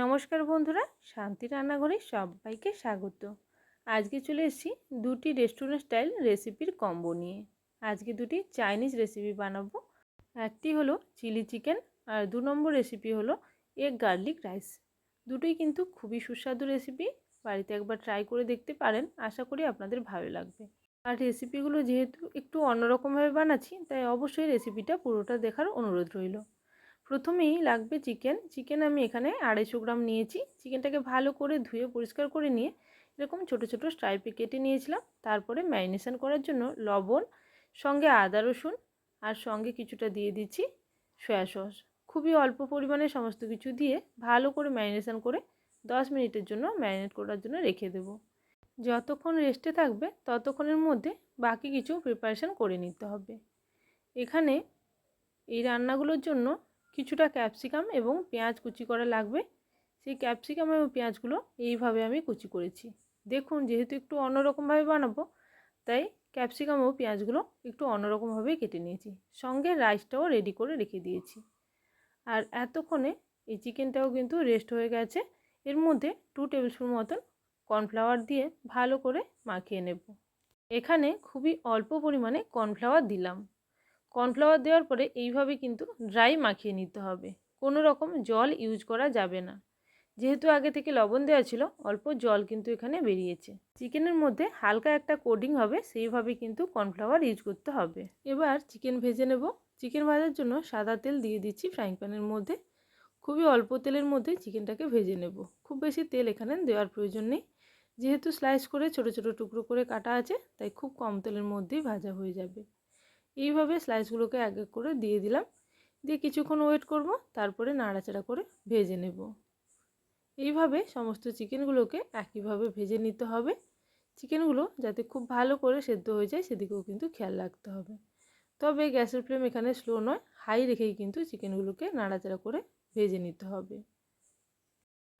নমস্কার বন্ধুরা, শান্তি রান্নাঘরে সবাইকে স্বাগত। আজকে চলে এসেছি দুটি রেস্টুরেন্ট স্টাইল রেসিপির কম্বো নিয়ে। আজকে দুটি চাইনিজ রেসিপি বানাবো। একটি হলো চিলি চিকেন আর দু নম্বর রেসিপি হলো এগ গার্লিক রাইস দুটোই কিন্তু খুবই সুস্বাদু রেসিপি বাড়িতে একবার ট্রাই করে দেখতে পারেন, আশা করি আপনাদের ভালো লাগবে। আর রেসিপিগুলো যেহেতু একটু অন্যরকমভাবে বানাচ্ছি, তাই অবশ্যই রেসিপিটা পুরোটা দেখার অনুরোধ রইল। প্রথমেই লাগবে চিকেন। চিকেন আমি এখানে আড়াইশো গ্রাম নিয়েছি। চিকেনটাকে ভালো করে ধুয়ে পরিষ্কার করে নিয়ে এরকম ছোট ছোট স্ট্রাইপে কেটে নিয়েছিলাম। তারপরে ম্যারিনেশন করার জন্য লবণ, সঙ্গে আদা রসুন আর সঙ্গে কিছুটা দিয়ে দিচ্ছি সয়া সস। খুবই অল্প পরিমাণে সমস্ত কিছু দিয়ে ভালো করে ম্যারিনেশন করে দশ মিনিটের জন্য ম্যারিনেট করার জন্য রেখে দেবো। যতক্ষণ রেস্টে থাকবে ততক্ষণের মধ্যে বাকি কিছু প্রিপারেশান করে নিতে হবে। এখানে এই রান্নাগুলোর জন্য কিছুটা ক্যাপসিকাম এবং পেঁয়াজ কুচি করা লাগবে। সেই ক্যাপসিকাম এবং পেঁয়াজগুলো এইভাবে আমি কুচি করেছি। দেখুন, যেহেতু একটু অন্যরকমভাবে বানাবো, তাই ক্যাপসিকাম ও পেঁয়াজগুলো একটু অন্যরকমভাবে কেটে নিয়েছি। সঙ্গে রাইসটাও রেডি করে রেখে দিয়েছি। আর এতক্ষণে এই চিকেনটাও কিন্তু রেস্ট হয়ে গেছে। এর মধ্যে টু টেবিল স্পুন মতন কর্নফ্লাওয়ার দিয়ে ভালো করে মাখিয়ে নেব। এখানে খুবই অল্প পরিমাণে কর্নফ্লাওয়ার দিলাম। কর্নফ্লাওয়ার দেওয়ার পরে এইভাবে কিন্তু ড্রাই মাখিয়ে নিতে হবে। কোনো রকম জল ইউজ করা যাবে না। যেহেতু আগে থেকে লবণ দেওয়া ছিল, অল্প জল কিন্তু এখানে বেরিয়েছে। চিকেনের মধ্যে হালকা একটা কোডিং হবে, সেইভাবে কিন্তু কর্নফ্লাওয়ার ইউজ করতে হবে। এবার চিকেন ভেজে নেব। চিকেন ভাজার জন্য সাদা তেল দিয়ে দিচ্ছি ফ্রাইং প্যানের মধ্যে। খুবই অল্প তেলের মধ্যে চিকেনটাকে ভেজে নেব। খুব বেশি তেল এখানে দেওয়ার প্রয়োজন নেই। যেহেতু স্লাইস করে ছোট ছোট টুকরো করে কাটা আছে, তাই খুব কম তেলের মধ্যেই ভাজা হয়ে যাবে। এইভাবে স্লাইসগুলোকে এক এক করে দিয়ে দিলাম। দিয়ে কিছুক্ষণ ওয়েট করব, তারপরে নাড়াচাড়া করে ভেজে নেব। এইভাবে সমস্ত চিকেনগুলোকে একইভাবে ভেজে নিতে হবে। চিকেনগুলো যাতে খুব ভালো করে সেদ্ধ হয়ে যায়, সেদিকেও কিন্তু খেয়াল রাখতে হবে। তবে গ্যাসের ফ্লেম এখানে স্লো নয় হাই রেখেই কিন্তু চিকেনগুলোকে নাড়াচাড়া করে ভেজে নিতে হবে।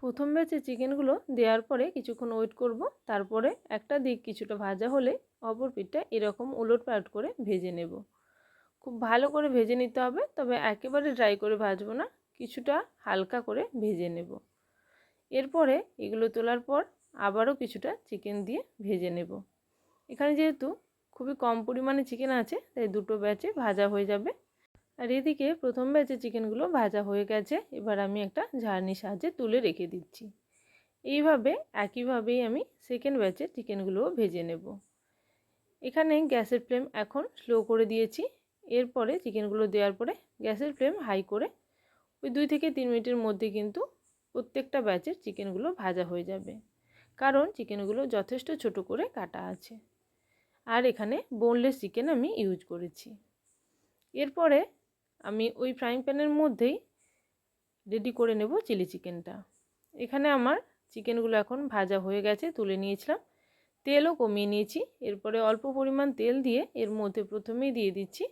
প্রথম ব্যাচে চিকেনগুলো দেওয়ার পরে কিছুক্ষণ ওয়েট করব, তারপরে একটা দিক কিছুটা ভাজা হলে অপর পিঠটা এরকম উলট পালট করে ভেজে নেব। খুব ভালো করে ভেজে নিতে হবে। তবে একেবারে ড্রাই করে ভাজবো না, কিছুটা হালকা করে ভেজে নেব। এরপরে এগুলো তোলার পর আবারও কিছুটা চিকেন দিয়ে ভেজে নেব। এখানে যেহেতু খুবই কম পরিমাণে চিকেন আছে, তাই দুটো ব্যাচে ভাজা হয়ে যাবে। আর এদিকে প্রথম ব্যাচে চিকেনগুলো ভাজা হয়ে গেছে, এবার আমি একটা ঝাড়নির সাহায্যে তুলে রেখে দিচ্ছি। এইভাবে, একইভাবেই আমি সেকেন্ড ব্যাচে চিকেনগুলোও ভেজে নেব। এখানে গ্যাসের ফ্লেম এখন স্লো করে দিয়েছি এরপরে চিকেনগুলো দেওয়ার পরে গ্যাসের ফ্লেম হাই করে ওই দুই থেকে তিন মিনিটের মধ্যে কিন্তু প্রত্যেকটা ব্যাচের চিকেনগুলো ভাজা হয়ে যাবে। কারণ চিকেনগুলো যথেষ্ট ছোট করে কাটা আছে। আর এখানে বোনলেস চিকেন আমি ইউজ করেছি। এরপরে আমি ওই ফ্রাইং প্যানের মধ্যেই রেডি করে নেব চিলি চিকেনটা এখানে আমার চিকেনগুলো এখন ভাজা হয়ে গেছে, তুলে নিয়েছিলাম। তেলও কমিয়ে নিয়েছি। এরপরে অল্প পরিমাণ তেল দিয়ে এর মধ্যে প্রথমেই দিয়ে দিচ্ছি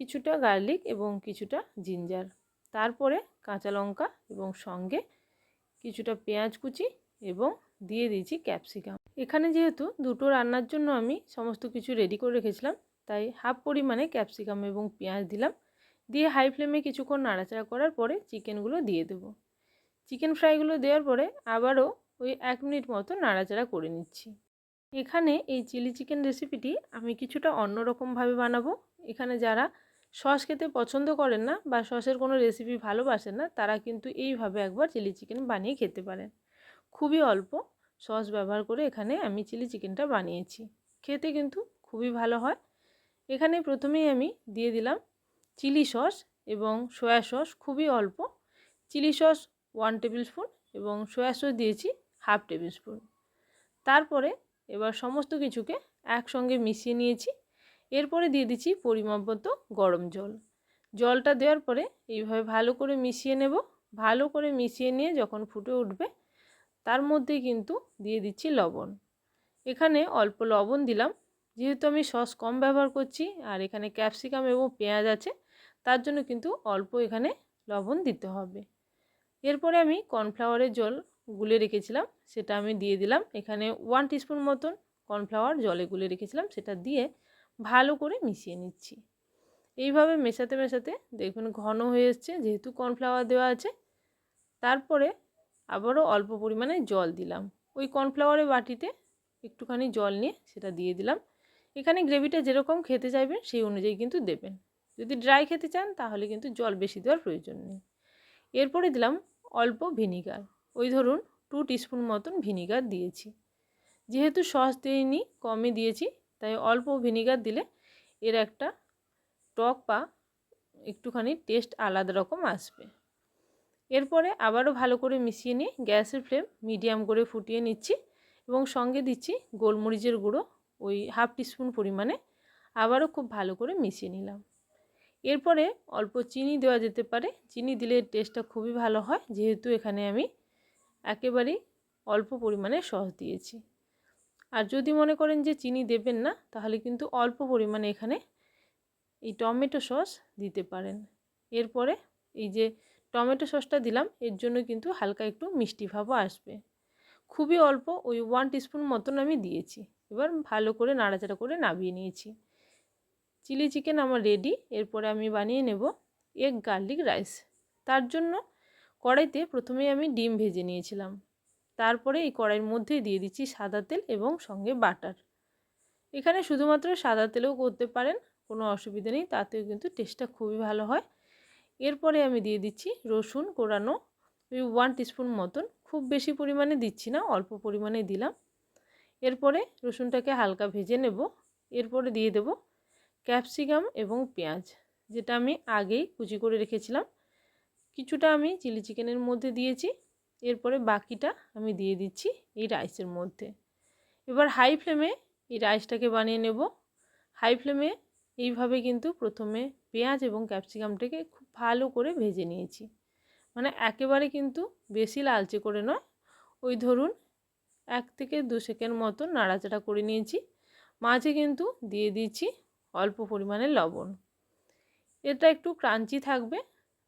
কিছুটা গার্লিক এবং কিছুটা জিঞ্জার। তারপরে কাঁচা লঙ্কা এবং সঙ্গে কিছুটা পেঁয়াজ কুচি এবং দিয়ে দিয়েছি ক্যাপসিকাম। এখানে যেহেতু দুটো রান্নার জন্য আমি সমস্ত কিছু রেডি করে রেখেছিলাম, তাই হাফ পরিমাণে ক্যাপসিকাম এবং পেঁয়াজ দিলাম। দিয়ে হাই ফ্লেমে কিছুক্ষণ নাড়াচাড়া করার পরে চিকেনগুলো দিয়ে দেব। চিকেন ফ্রাইগুলো দেওয়ার পরে আবারও ওই এক মিনিট মতো নাড়াচাড়া করে নিচ্ছি। এখানে এই চিলি চিকেন রেসিপিটি আমি কিছুটা অন্যরকমভাবে বানাবো। এখানে যারা সস খেতে পছন্দ করেন না বা সসের কোনো রেসিপি ভালোবাসেন না, তারা কিন্তু এইভাবে একবার চিলি চিকেন বানিয়ে খেতে পারেন। খুবই অল্প সস ব্যবহার করে এখানে আমি চিলি চিকেনটা বানিয়েছি। খেতে কিন্তু খুবই ভালো হয়। এখানে প্রথমেই আমি দিয়ে দিলাম চিলি সস এবং সয়া সস, খুবই অল্প। Chilli sauce one tablespoon এবং সয়া সস দিয়েছি হাফ টেবিল স্পুন তারপরে এবার সমস্ত কিছুকে একসঙ্গে মিশিয়ে নিয়েছি। এরপরে দিয়ে দিচ্ছি পরিমাপ মতো গরম জল। জলটা দেওয়ার পরে এইভাবে ভালো করে মিশিয়ে নেব। ভালো করে মিশিয়ে নিয়ে যখন ফুটে উঠবে, তার মধ্যে কিন্তু দিয়ে দিচ্ছি লবণ। এখানে অল্প লবণ দিলাম। যেহেতু আমি সস কম ব্যবহার করছি আর এখানে ক্যাপসিকাম এবং পেঁয়াজ আছে, তার জন্য কিন্তু অল্প এখানে লবণ দিতে হবে। এরপরে আমি কর্নফ্লাওয়ারের জল গুলে রেখেছিলাম, সেটা আমি দিয়ে দিলাম। এখানে ওয়ান টিস্পুন মতন কর্নফ্লাওয়ার জলে গুলে রেখেছিলাম, সেটা দিয়ে ভালো করে মিশিয়ে নিচ্ছি। এইভাবে মেশাতে মেশাতে দেখবেন ঘন হয়ে এসছে, যেহেতু কর্নফ্লাওয়ার দেওয়া আছে। তারপরে আবারও অল্প পরিমাণে জল দিলাম। ওই কর্নফ্লাওয়ারের বাটিতে একটুখানি জল নিয়ে সেটা দিয়ে দিলাম। এখানে গ্রেভিটা যেরকম খেতে চাইবেন সেই অনুযায়ী কিন্তু দেবেন। যদি ড্রাই খেতে চান তাহলে কিন্তু জল বেশি দেওয়ার প্রয়োজন নেই। এরপরে দিলাম অল্প ভিনিগার ওই ধরুন টু টিস্পুন মতন ভিনিগার দিয়েছি। যেহেতু সস দিইনি, কমই দিয়েছি তাই অল্প ভিনিগার দিলে এর একটা টক বা একটুখানি টেস্ট আলাদা রকম আসবে। এরপরে আবারও ভালো করে মিশিয়ে নিয়ে গ্যাসের ফ্লেম মিডিয়াম করে ফুটিয়ে নিচ্ছি এবং সঙ্গে দিচ্ছি গোলমরিচের গুঁড়ো, ওই হাফ টিস্পুন পরিমাণে আবারও খুব ভালো করে মিশিয়ে নিলাম। এরপরে অল্প চিনি দেওয়া যেতে পারে, চিনি দিলে টেস্টটা খুবই ভালো হয়, যেহেতু এখানে আমি একেবারেই অল্প পরিমাণে সস দিয়েছি। আর যদি মনে করেন যে চিনি দেবেন না, তাহলে কিন্তু অল্প পরিমাণে এখানে এই টমেটো সস দিতে পারেন। এরপরে এই যে টমেটো সসটা দিলাম, এর জন্য কিন্তু হালকা একটু মিষ্টি ভাবও আসবে। খুবই অল্প, ওই ওয়ান টিস্পুন মতন আমি দিয়েছি। এবার ভালো করে নাড়াচাড়া করে নামিয়ে নিয়েছি। চিলি চিকেন আমার রেডি এরপরে আমি বানিয়ে নেব এগ গার্লিক রাইস তার জন্য কড়াইতে প্রথমেই আমি ডিম ভেজে নিয়েছিলাম। তারপরে এই কড়াইয়ের মধ্যেই দিয়ে দিচ্ছি সাদা তেল এবং সঙ্গে বাটার। এখানে শুধুমাত্র সাদা তেলেও করতে পারেন, কোনো অসুবিধা নেই, তাতেও কিন্তু টেস্টটা খুবই ভালো হয়। এরপরে আমি দিয়ে দিচ্ছি রসুন কোরানো ওই ওয়ান টিস্পুন মতন, খুব বেশি পরিমাণে দিচ্ছি না, অল্প পরিমাণে দিলাম। এরপরে রসুনটাকে হালকা ভেজে নেব, এরপরে দিয়ে দেব ক্যাপসিকাম এবং পেঁয়াজ, যেটা আমি আগেই কুচি করে রেখেছিলাম। কিছুটা আমি চিলি চিকেনের মধ্যে দিয়েছি এরপরে বাকিটা আমি দিয়ে দিচ্ছি এই রাইসের মধ্যে। এবার হাই ফ্লেমে এই রাইসটাকে বানিয়ে নেব। হাই ফ্লেমে এইভাবে কিন্তু প্রথমে পেঁয়াজ এবং ক্যাপসিকামটাকে খুব ভালো করে ভেজে নিয়েছি। মানে একেবারে কিন্তু বেশি লালচে করে নয়। ওই ধরুন এক থেকে দু সেকেন্ড মতো নাড়াচাড়া করে নিয়েছি। মাঝে কিন্তু দিয়ে দিচ্ছি অল্প পরিমাণে লবণ। এটা একটু ক্রাঞ্চি থাকবে,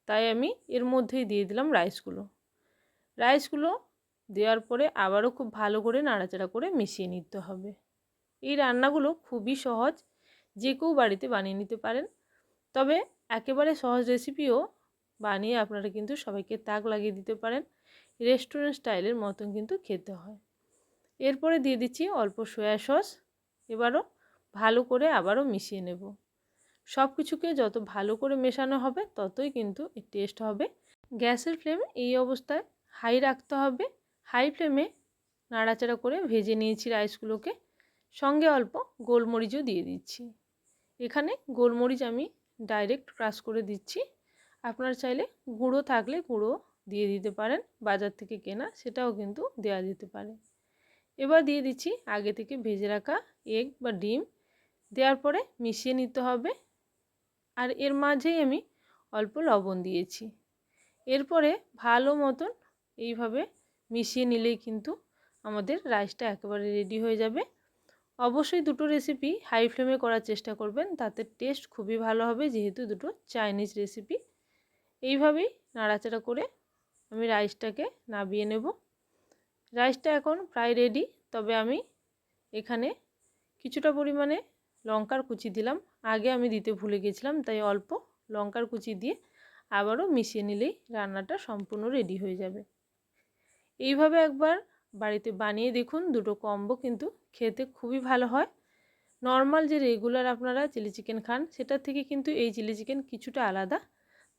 তাই আমি এর মধ্যেই দিয়ে দিলাম রাইসগুলো। রাইসগুলো দেওয়ার পরে আবারও খুব ভালো করে নাড়াচাড়া করে মিশিয়ে নিতে হবে। এই রান্নাগুলো খুবই সহজ, যে কেউ বাড়িতে বানিয়ে নিতে পারেন। তবে একেবারে সহজ রেসিপিও বানিয়ে আপনারা কিন্তু সবাইকে তাক লাগিয়ে দিতে পারেন। রেস্টুরেন্ট স্টাইলের মতন কিন্তু খেতে হয়। এরপরে দিয়ে দিচ্ছি অল্প সয়া সস এবারও ভালো করে আবারও মিশিয়ে নেব। সব কিছুকে যত ভালো করে মেশানো হবে, ততই কিন্তু টেস্ট হবে। গ্যাসের ফ্লেম এই অবস্থায় হাই রাখতে হবে। হাই ফ্লেমে নাড়াচাড়া করে ভেজে নিয়েছি রাইসগুলোকে। সঙ্গে অল্প গোলমরিচও দিয়ে দিচ্ছি। এখানে গোলমরিচ আমি ডাইরেক্ট ক্রাশ করে দিচ্ছি। আপনার চাইলে গুঁড়ো থাকলে গুঁড়ো দিয়ে দিতে পারেন, বাজার থেকে কেনা সেটাও কিন্তু দেওয়া যেতে পারে। এবার দিয়ে দিচ্ছি আগে থেকে ভেজে রাখা এগ বা ডিম। দেওয়ার পরে মিশিয়ে নিতে হবে। আর এর মাঝেই আমি অল্প লবণ দিয়েছি। এরপরে ভালো মতন এইভাবে মিশিয়ে নিলেই কিন্তু আমাদের রাইসটা একেবারে রেডি হয়ে যাবে। অবশ্যই দুটো রেসিপি হাই ফ্লেমে করার চেষ্টা করবেন, তাতে টেস্ট খুবই ভালো হবে, যেহেতু দুটো চাইনিজ রেসিপি এইভাবেই নাড়াচাড়া করে আমি রাইসটাকে নাবিয়ে নেব। রাইসটা এখন প্রায় রেডি তবে আমি এখানে কিছুটা পরিমাণে লঙ্কার কুচি দিলাম। আগে আমি দিতে ভুলে গেছিলাম, তাই অল্প লঙ্কার কুচি দিয়ে আবারও মিশিয়ে নিলেই রান্নাটা সম্পূর্ণ রেডি হয়ে যাবে। এইভাবে একবার বাড়িতে বানিয়ে দেখুন, দুটো কম্বো কিন্তু খেতে খুবই ভালো হয়। নর্মাল যে রেগুলার আপনারা চিলি চিকেন খান, সেটার থেকে কিন্তু এই চিলি চিকেন কিছুটা আলাদা।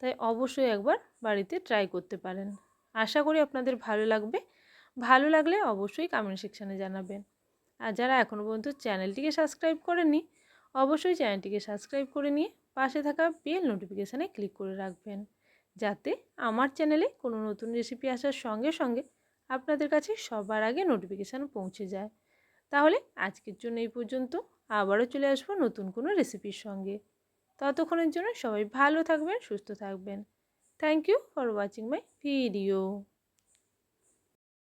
তাই অবশ্যই একবার বাড়িতে ট্রাই করতে পারেন। আশা করি আপনাদের ভালো লাগবে। ভালো লাগলে অবশ্যই কমেন্ট সেকশানে জানাবেন। আর যারা এখনও পর্যন্ত চ্যানেলটিকে সাবস্ক্রাইব করেননি, অবশ্যই চ্যানেলটিকে সাবস্ক্রাইব করে নিয়ে পাশে থাকা বেল নোটিফিকেশানে ক্লিক করে রাখবেন। যাতে আমার চ্যানেলে কোনো নতুন রেসিপি আসার সঙ্গে সঙ্গে আপনাদের কাছে সবার আগে নোটিফিকেশান পৌঁছে যায়। তাহলে আজকের জন্য এই পর্যন্ত। আবারও চলে আসব নতুন কোনো রেসিপির সঙ্গে। ততক্ষণের জন্য সবাই ভালো থাকবেন, সুস্থ থাকবেন। Thank you for watching my video